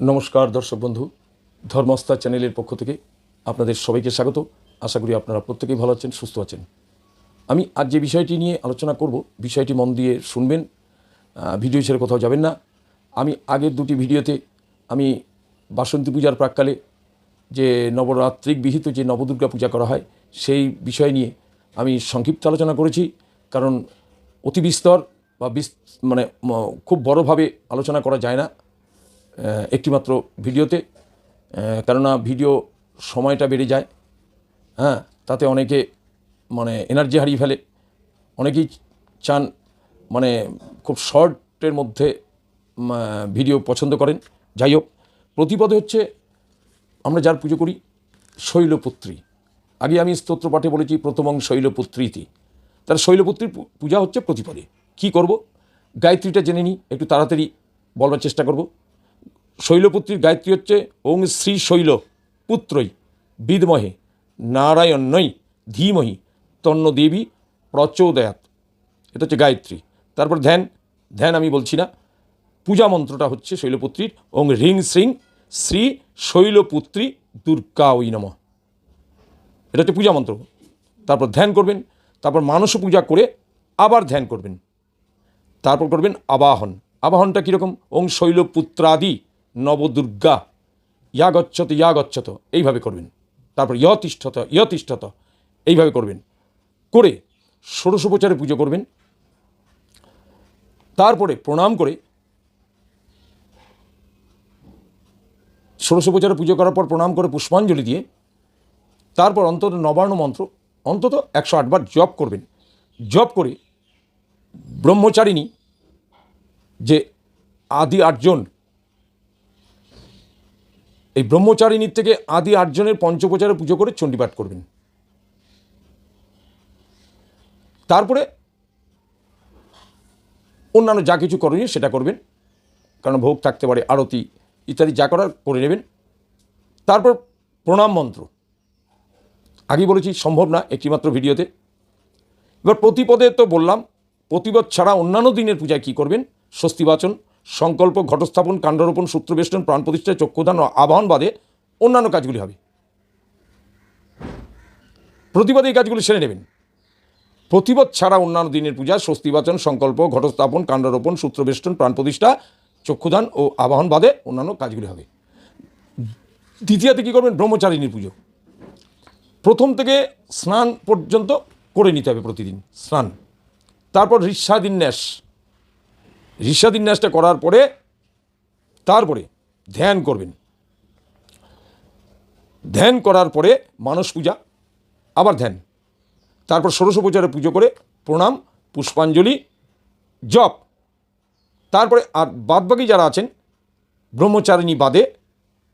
নমস্কার, দর্শক বন্ধু। ধর্মস্থা চ্যানেলের পক্ষ থেকে আপনাদের সবাইকে স্বাগত। আশা করি আপনারা প্রত্যেকেই ভালো আছেন, সুস্থ আছেন। আমি আজ যে বিষয়টি নিয়ে আলোচনা করব, বিষয়টি মন দিয়ে শুনবেন। ভিডিও ছেড়ে কোথাও যাবেন না। আমি আগের দুটি ভিডিওতে আমি বাসন্তী পূজার প্রাককালে যে নবরাত্রিক বিহিত যে নবদুর্গা পূজা করা হয়, সেই বিষয় নিয়ে আমি সংক্ষিপ্ত আলোচনা করেছি। কারণ অতি বিস্তর বা বিস মানে খুব বড়ভাবে আলোচনা করা যায় না। একটিমাত্র ভিডিওতে কেননা ভিডিও সময়টা বেড়ে যায় হ্যাঁ তাতে অনেকে মানে এনার্জি হারিয়ে ফেলে, অনেকেই চান মানে খুব শর্টের মধ্যে ভিডিও পছন্দ করেন। যাই হোক, প্রতিপদে হচ্ছে আমরা যার পুজো করি, শৈলপুত্রী। আগে আমি স্তোত্র পাঠে বলেছি, প্রথমং শৈলপুত্রীতি। তার শৈলপুত্রীর পূজা হচ্ছে প্রতিপদে। কি করব? গায়ত্রীটা জেনে নিই, একটু তাড়াতাড়ি বলবার চেষ্টা করব। শৈলপুত্রীর গায়ত্রী হচ্ছে ওং শ্রী শৈল পুত্রই, বিদমহে নারায়ণই ধীমহি তন্ন দেবী প্রচোদয়াত। এটা হচ্ছে গায়ত্রী। তারপর ধ্যান ধ্যান আমি বলছি না, পূজা মন্ত্রটা হচ্ছে শৈলপুত্রীর ওং হ্রিং শ্রিং শ্রী শৈলপুত্রী দুর্গা ওই নমঃ। এটা হচ্ছে পূজা মন্ত্র। তারপর ধ্যান করবেন, তারপর মানস পূজা করে আবার ধ্যান করবেন। তারপর করবেন আবাহন। আবাহনটা কীরকম? ওং শৈলপুত্রাদি। নবদুর্গা ইয়া গচ্ছত ইয়া গচ্ছত এইভাবে করবেন। তারপর ইয়তিষ্ঠত ইয়তিষ্ঠত, এইভাবে করবেন। করে ষোড়শোপচারে পুজো করবেন। তারপরে প্রণাম করে ষোড়শোপচারে পুজো করার পর প্রণাম করে পুষ্পাঞ্জলি দিয়ে তারপর অন্তত নবান্ন মন্ত্র, অন্তত একশো আটবার জপ করবেন। জপ করে ব্রহ্মচারিণী যে আদি আটজন এই ব্রহ্মচারিণীর থেকে আদি আটজনের পঞ্চপ্রচারে পুজো করে চণ্ডীপাঠ করবেন। তারপরে অন্যান্য যা কিছু করণীয় সেটা করবেন, কারণ ভোগ থাকতে পারে, আরতি ইত্যাদি যা করার করে নেবেন। তারপর প্রণাম মন্ত্র। আগে বলেছি, সম্ভব না একটিমাত্র ভিডিওতে। এবার প্রতিপদে তো বললাম, প্রতিপদ ছাড়া অন্যান্য দিনের পূজায় কী করবেন? স্বস্তিবাচন সংকল্প, ঘটস্থাপন, কাণ্ডরোপণ, সূত্রবেষ্টন, প্রাণ প্রতিষ্ঠা, চক্ষুদান ও আবাহন বাদে অন্যান্য কাজগুলি হবে। প্রতিবাদে এই কাজগুলি সেরে নেবেন। প্রতিবাদ ছাড়া অন্যান্য দিনের পূজা, স্বস্তিবাচন, সংকল্প, ঘটস্থাপন, কাণ্ডরোপণ, সূত্রবেষ্টন, প্রাণ প্রতিষ্ঠা, চক্ষুদান ও আবাহন বাদে অন্যান্য কাজগুলি হবে। দ্বিতীয়তে কী করবেন? ব্রহ্মচারিণীর পুজো। প্রথম থেকে স্নান পর্যন্ত করে নিতে হবে প্রতিদিন, স্নান। তারপর ঋষাদিন্যাস ঋষাদিন্যাসটা করার পরে তারপরে ধ্যান করবেন। ধ্যান করার পরে মানস পূজা, আবার ধ্যান। তারপর ষোড়শোপচারে পুজো করে প্রণাম, পুষ্পাঞ্জলি, জপ। তারপরে আর বাদবাকি যারা আছেন, ব্রহ্মচারিণী বাদে,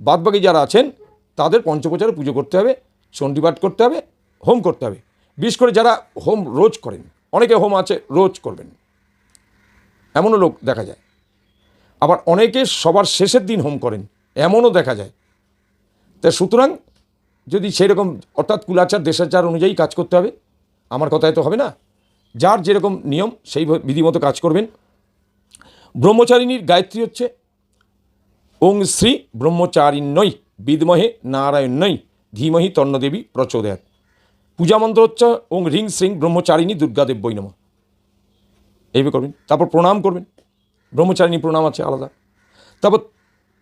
বাদবাকি যারা আছেন, তাদের পঞ্চপ্রচারে পুজো করতে হবে, চণ্ডীপাঠ করতে হবে, হোম করতে হবে। বিশেষ করে যারা হোম রোজ করেন, অনেকে হোম আছে, রোজ করবেন। এমনও লোক দেখা যায়। আবার অনেকে সবার শেষের দিন হোম করেন, এমনও দেখা যায়। তা সুতরাং যদি সেরকম অর্থাৎ কুলাচার, দেশাচার অনুযায়ী কাজ করতে হবে, আমার কথায় তো হবে না। যার যেরকম নিয়ম, সেই বিধিমতো কাজ করবেন। ব্রহ্মচারিণীর গায়ত্রী হচ্ছে ওং শ্রী ব্রহ্মচারিণ্যই বিদমহে নারায়ণই ধীমহি তন্নদেবী প্রচোদয়াত। পূজা মন্ত্র হচ্ছে ওং রিং শ্রিং ব্রহ্মচারিণী দুর্গাদেব বৈ নমঃ। এইভাবে করবেন। তারপর প্রণাম করবেন। ব্রহ্মচারিণী প্রণাম আছে আলাদা। তারপর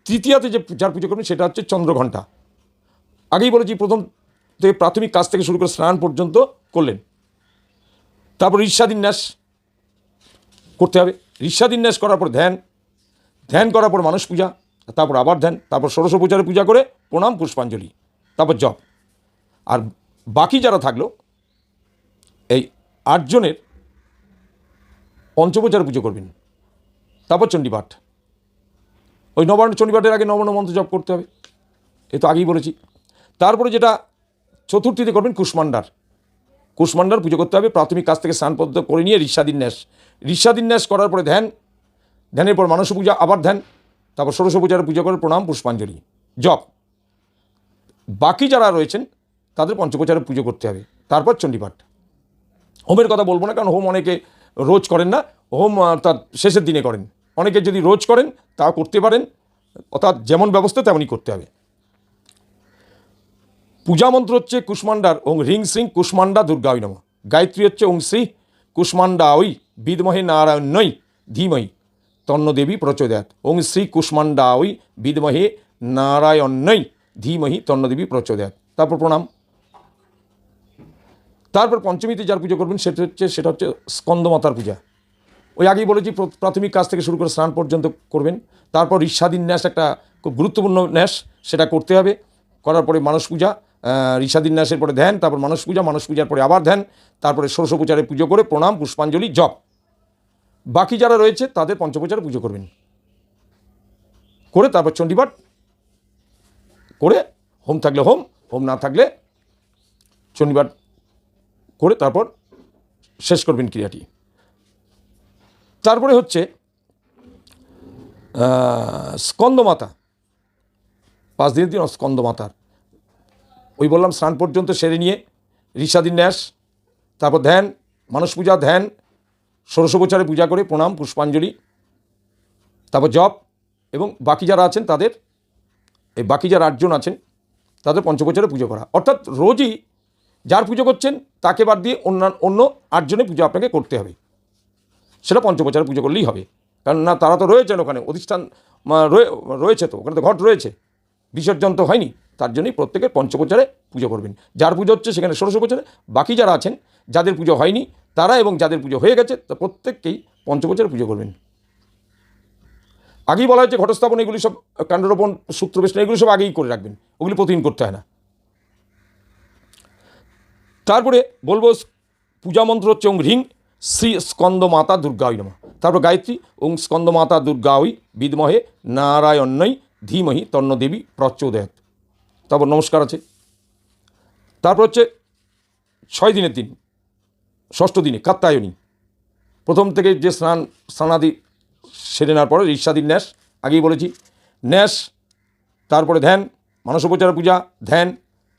তৃতীয়াতে যে যার পুজো করবেন সেটা হচ্ছে চন্দ্রঘণ্টা। আগেই বলেছি, প্রথম থেকে প্রাথমিক কাজ থেকে শুরু করে স্নান পর্যন্ত করলেন। তারপর ঈর্ষাদিন্যাস করতে হবে। ঈর্ষাদিন্যাস করার পর ধ্যান। ধ্যান করার পর মানুষ পূজা, তারপর আবার ধ্যান, তারপর ষোড়শ পূজারে পূজা করে প্রণাম পুষ্পাঞ্জলি, তারপর জপ। আর বাকি যারা থাকল, এই আটজনের পঞ্চপূজার পুজো করবেন। তারপর চণ্ডীপাঠ। ওই নবান্ন চণ্ডীপাঠের আগে নবান্ন মন্ত্র জপ করতে হবে। এ তো আগেই বলেছি। তারপরে যেটা চতুর্থীতে করবেন কুষ্মান্ডার। কুষ্মান্ডার পুজো করতে হবে, প্রাথমিক কাজ থেকে স্নান পদ্ধতি করে নিয়ে ঋষাদিন্যাস ঋষাদিন্যাস করার পরে ধ্যান। ধ্যানের পর মানস পূজা, আবার ধ্যান। তারপর ষোড়শ পূজার পুজো করে প্রণাম, পুষ্পাঞ্জলি, জপ। বাকি যারা রয়েছেন, তাদের পঞ্চপচারে পুজো করতে হবে। তারপর চণ্ডীপাঠ। হোমের কথা বলব না, কারণ হোম অনেকে রোজ করেন না, হোম তার শেষের দিনে করেন। অনেকে যদি রোজ করেন, তাও করতে পারেন, অর্থাৎ যেমন ব্যবস্থা তেমনই করতে হবে। পূজা মন্ত্র হচ্ছে কুষ্মান্ডার ওং হ্রিং শ্রিং কুষ্মান্ডা দুর্গা নম। গায়ত্রী হচ্ছে ওং শ্রী কুষ্মান্ডা ওই বিদমহে নারায়ণই ধীমহি তন্ন দেবী প্রচোদয়াত। ওং শ্রী কুষ্মান্ডা ওই বিদমহে নারায়ণই ধীমহি তন্ন দেবী প্রচোদয়াত। তারপর প্রণাম। তারপর পঞ্চমীতে যার পুজো করবেন সেটা হচ্ছে সেটা হচ্ছে স্কন্দমাতার পূজা। ওই আগেই বলেছি, প্র- প্রাথমিক কাজ থেকে শুরু করে স্নান পর্যন্ত করবেন। তারপর ঋষাদিন ন্যাস একটা খুব গুরুত্বপূর্ণ ন্যাস, সেটা করতে হবে। করার পরে মানস পূজা ঋষাদিন ন্যাসের পরে ধ্যান, তারপর মানস পূজা, মানস পূজার পরে আবার ধ্যান, তারপরে ষোড়শোপচারে পুজো করে প্রণাম, পুষ্পাঞ্জলি, জপ। বাকি যারা রয়েছে, তাদের পঞ্চপচারে পুজো করবেন। করে তারপর চণ্ডীপাঠ করে, হোম থাকলে হোম হোম না থাকলে চণ্ডীপাঠ করে তারপর শেষ করবেন ক্রিয়াটি। তারপরে হচ্ছে স্কন্দমাতা। পাঁচ দিনের দিন স্কন্দমাতার। ওই বললাম, স্নান পর্যন্ত সেরে নিয়ে ঋষাদিন ন্যাস, তারপর ধ্যান মানস পূজা, ধ্যান, ষোড়শোপচারে পূজা করে প্রণাম, পুষ্পাঞ্জলি, তারপর জপ, এবং বাকি যারা আছেন তাদের, এই বাকি যারা আটজন আছেন, তাদের পঞ্চবছরে পুজো করা। অর্থাৎ রোজই যার পুজো করছেন, তাকে বাদ দিয়ে অন্যান্য অন্য আটজনের পুজো আপনাকে করতে হবে। সেটা পঞ্চবছরে পুজো করলেই হবে। কারণ না, তারা তো রয়েছেন ওখানে, অধিষ্ঠান রয়ে- রয়েছে তো, ওখানে তো ঘট রয়েছে। বিসর্জন তো হয়নি, তার জন্যই প্রত্যেকের পঞ্চবছরে পুজো করবেন। যার পুজো হচ্ছে সেখানে ষোড়শ বছরে বাকি যারা আছেন, যাদের পুজো হয়নি, তারা এবং যাদের পুজো হয়ে গেছে, তা প্রত্যেককেই পঞ্চবছরে পুজো করবেন। আগেই বলা হয়েছে, ঘটস্থাপন এগুলি সব কাণ্ডরোপণ সূত্র সূত্রবেশন এগুলি সব আগেই করে রাখবেন, ওগুলি প্রতিদিন করতে হয় না। তারপরে বলব পূজা মন্ত্র হচ্ছে ওং হ্রিং, শ্রী স্কন্দ মাতা দুর্গা নমঃ। তারপর গায়ত্রী, ওং স্কন্দ মাতা দুর্গা ওই বিদমহে নারায়ণই ধীমহি তন্ন দেবী প্রচোদয়াত তারপর নমস্কার আছে। তারপর হচ্ছে ছয় দিনের দিন, ষষ্ঠ দিনে কাত্তায়নী প্রথম থেকে যে স্নান, স্নানাদি সেরে নেওয়ার পরে ঋষাদিন ন্যাস, আগেই বলেছি, ন্যাস, তারপরে ধ্যান, মানসোপচার পূজা, ধ্যান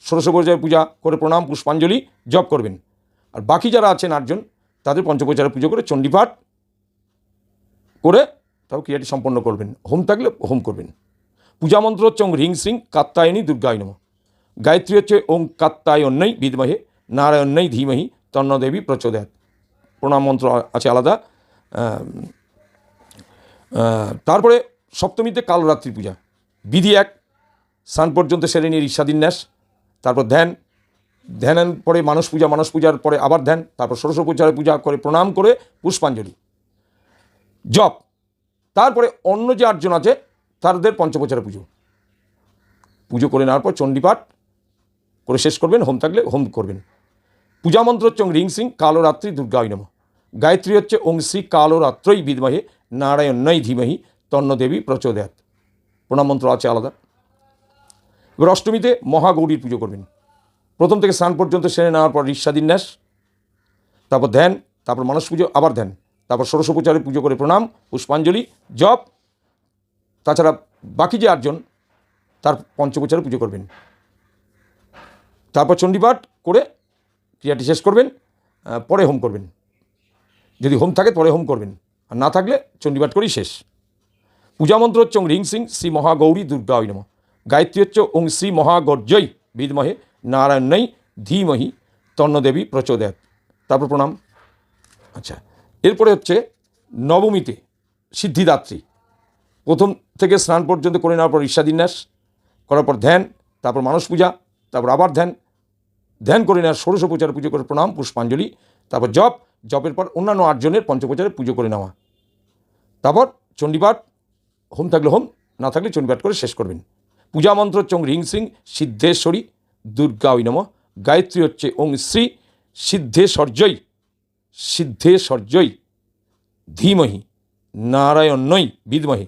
ষোড়শোপচার পূজা করে প্রণাম, পুষ্পাঞ্জলি জপ করবেন। আর বাকি যারা আছেন আটজন, তাদের পঞ্চপচারে পুজো করে চণ্ডীপাঠ করে তাও ক্রিয়াটি সম্পন্ন করবেন। হোম থাকলে হোম করবেন। পূজা মন্ত্র হচ্ছে ওং হ্রিং শ্রিং কাত্তায়নী দুর্গায় নম। গায়ত্রী হচ্ছে ওং কাত্তায়ন্যই বিদমহে নারায়ণ্যই ধীমহি তন্নদেবী প্রচোদয়াত প্রণাম মন্ত্র আছে আলাদা। তারপরে সপ্তমীতে কালরাত্রি পূজা। বিধি এক, স্নান পর্যন্ত সেরে নিয়ে ঈর্ষাদিন ন্যাস তারপর ধ্যান। ধ্যানের পরে মানস পূজা মানস পূজার পরে আবার ধ্যান। তারপর ষোড়শ পূজারে পূজা করে, প্রণাম করে পুষ্পাঞ্জলি। জপ। তারপরে অন্য যে আটজন আছে, তাদের পঞ্চপচারে পুজো। পুজো করে নেওয়ার পর চণ্ডীপাঠ করে শেষ করবেন, হোম থাকলে হোম করবেন। পূজা মন্ত্র হচ্ছে রিং সিং, কালো রাত্রি নম। গায়ত্রী হচ্ছে ওং শ্রী কালো রাত্রই বিদমহে নারায়ণই ধীমহি তন্ন দেবী প্রচোদয়াত প্রণাম মন্ত্র আছে আলাদা। এবার অষ্টমীতে মহাগৌরীর পুজো করবেন। প্রথম থেকে স্নান পর্যন্ত সেরে নেওয়ার পর ঋষাদিন ন্যাস তারপর ধ্যান, তারপর মানস পুজো, আবার ধ্যান, তারপর ষোড়শোপচারে পুজো করে প্রণাম, পুষ্পাঞ্জলি, জপ, তাছাড়া বাকি যে আটজন তার পঞ্চপচারে পুজো করবেন। তারপর চণ্ডীপাঠ করে ক্রিয়াটি শেষ করবেন পরে হোম করবেন। যদি হোম থাকে পরে হোম করবেন, আর না থাকলে চণ্ডীপাঠ করেই শেষ। পূজা মন্ত্র হচ্ছে রিং সিং শ্রী মহাগৌরী দুর্গা নম। গায়ত্রী হচ্ছে ওং শ্রী মহাগর্জয় বিদমহে নারায়ণই ধীমহি তন্নদেবী প্রচোদয়াত তারপর প্রণাম। আচ্ছা এরপরে হচ্ছে নবমীতে সিদ্ধিদাত্রী। প্রথম থেকে স্নান পর্যন্ত করে নেওয়ার পর ঈর্ষাদিন্যাস করার পর ধ্যান, তারপর মানস পূজা, তারপর আবার ধ্যান। ধ্যান করে নেওয়ার ষোড়শ পূজার পুজো করে প্রণাম, পুষ্পাঞ্জলি, তারপর জপ, জপের পর অন্যান্য আটজনের পঞ্চপ্রচারে পুজো করে নেওয়া। তারপর চণ্ডীপাঠ, হোম থাকলে হোম, না থাকলে চণ্ডীপাঠ করে শেষ করবেন। পূজা মন্ত্র হচ্ছে ওং রিং সিং, সিদ্ধেশ্বরী দুর্গা ওই নম। গায়ত্রী হচ্ছে ওং শ্রী সিদ্ধেশ্বর্যই সিদ্ধেশ্বর্যই ধীমহি নারায়ণই বিদমহি,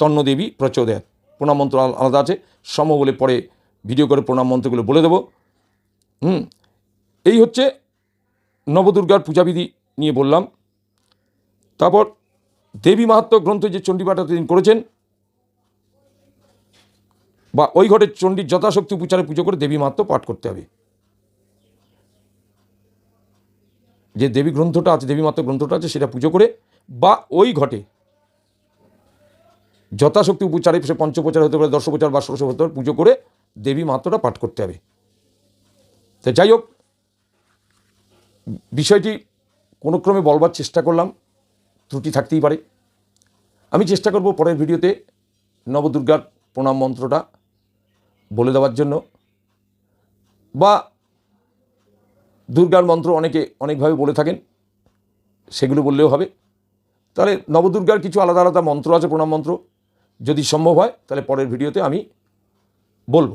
তন্নদেবী প্রচোদয়াত। প্রণাম মন্ত্র আলাদা আছে। সম বলে পরে ভিডিও করে প্রণাম মন্ত্রগুলো বলে দেবো। হুম, এই হচ্ছে নবদুর্গার পূজাবিধি নিয়ে বললাম। তারপর দেবী মাহাত্ম্য গ্রন্থ যে চণ্ডীপাঠ তিনি করেছেন বা ওই ঘটে চণ্ডীর যথাশক্তি উপচারে পুজো করে দেবী মাহাত্ম্য পাঠ করতে হবে। যে দেবী গ্রন্থটা আছে, দেবী মাত্র গ্রন্থটা আছে, সেটা পুজো করে বা ওই ঘটে যথাশক্তি উপচারে সে পঞ্চপ্রচার হতে পারে দশপ্রচার বা ষোড়শ হতে পারে পুজো করে দেবী মাহাত্মটা পাঠ করতে হবে। তো যাই হোক, বিষয়টি কোনো ক্রমে বলবার চেষ্টা করলাম, ত্রুটি থাকতেই পারে। আমি চেষ্টা করব পরের ভিডিওতে নবদুর্গার প্রণাম মন্ত্রটা বলে দেওয়ার জন্য। বা দুর্গার মন্ত্র অনেকে অনেকভাবে বলে থাকেন, সেগুলো বললেও হবে। তাহলে নবদুর্গার কিছু আলাদা আলাদা মন্ত্র আছে, প্রণাম মন্ত্র। যদি সম্ভব হয়, তাহলে পরের ভিডিওতে আমি বলব।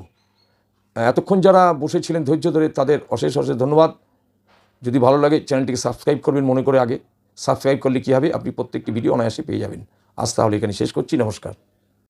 এতক্ষণ যারা বসেছিলেন ধৈর্য ধরে, তাদের অশেষ অশেষ ধন্যবাদ। যদি ভালো লাগে, চ্যানেলটিকে সাবস্ক্রাইব করবেন মনে করে আগে। সাবস্ক্রাইব করলে কী হবে? আপনি প্রত্যেকটি ভিডিও অনায়াসে পেয়ে যাবেন। আজ তাহলে এখানে শেষ করছি। নমস্কার।